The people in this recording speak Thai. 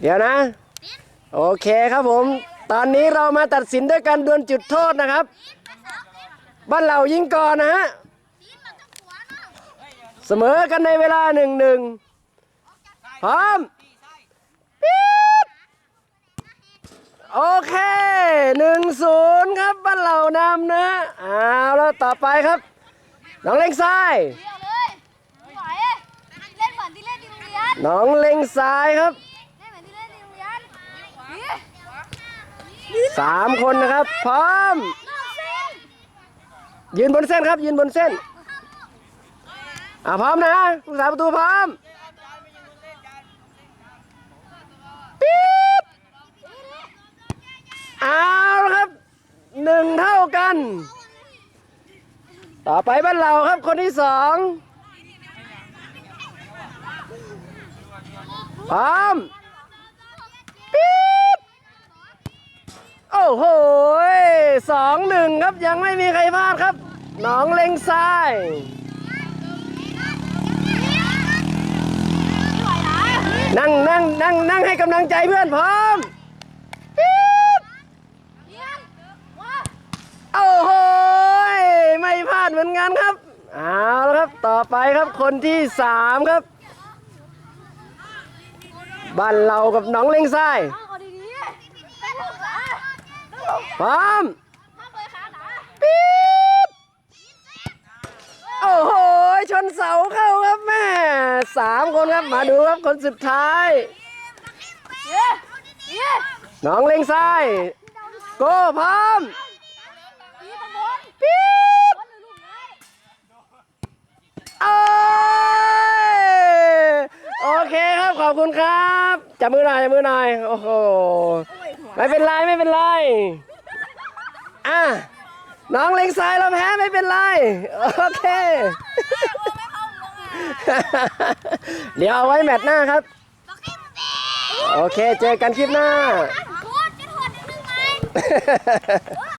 เดี๋ยวนะ โอเคครับผม ตอนนี้เรามาตัดสินด้วยการดวลจุดโทษนะครับ บ้านเรายิงก่อนนะฮะ เสมอกันในเวลาหนึ่งหนึ่งพร้อมปี๊ดโอเคหนึ่งศูนย์ครับบ้านเรานำนะเอาแล้วต่อไปครับ น้องเล็งซ้ายเดียวเลยไม่ไหวเล่นเหมือนที่เล่นที่โรงเรียน น้องเล็งซ้ายครับ เล่นเหมือนที่เล่นที่โรงเรียนนี่ สามคนนะครับ พร้อม ยืนบนเส้นครับ ยืนบนเส้นอ่าพร้อมนะผู้สาประตูพร้อมปี๊ดเอาละครับหนึ่งเท่ากัน ต่อไปบ้านเราครับคนที่สองพร้อมปี๊ด โอ้โหสองหนึ่งครับยังไม่มีใครพลาดครับหนองเล็งซ้ายนั่งนั่งนั่งนั่งให้กำลังใจเพื่อนพร้อมโอ้โหยไม่พลาดเหมือนกันครับ เอาแล้วครับต่อไปครับคนที่สามครับบ้านเรากับหนองเล็งทราย เอาดีๆต้องลงขาต้องลง พร้อมห้ามเลยขาหนาปี๊ดโอ้โหยชนเสาเข้าครับแม่สามคนครับมาดูครับคนสุดท้ายเย้เย้หนองเล็งทรายโก้พร้อมตีตะบนปี๊ดบนหรือลูกไงโอ้ยโอเคครับขอบคุณครับ จับมือหน่อยจับมือหน่อยโอ้โห ไม่เป็นไร ไม่เป็นไร อะน้องเล็งซ้ายเราแพ้ไม่เป็นไร โอเค เดี๋ยวเอาไว้แมตช์หน้าครับ โอเค เจอกันคลิปหน้า พูดจะถอดนิดนึงไหม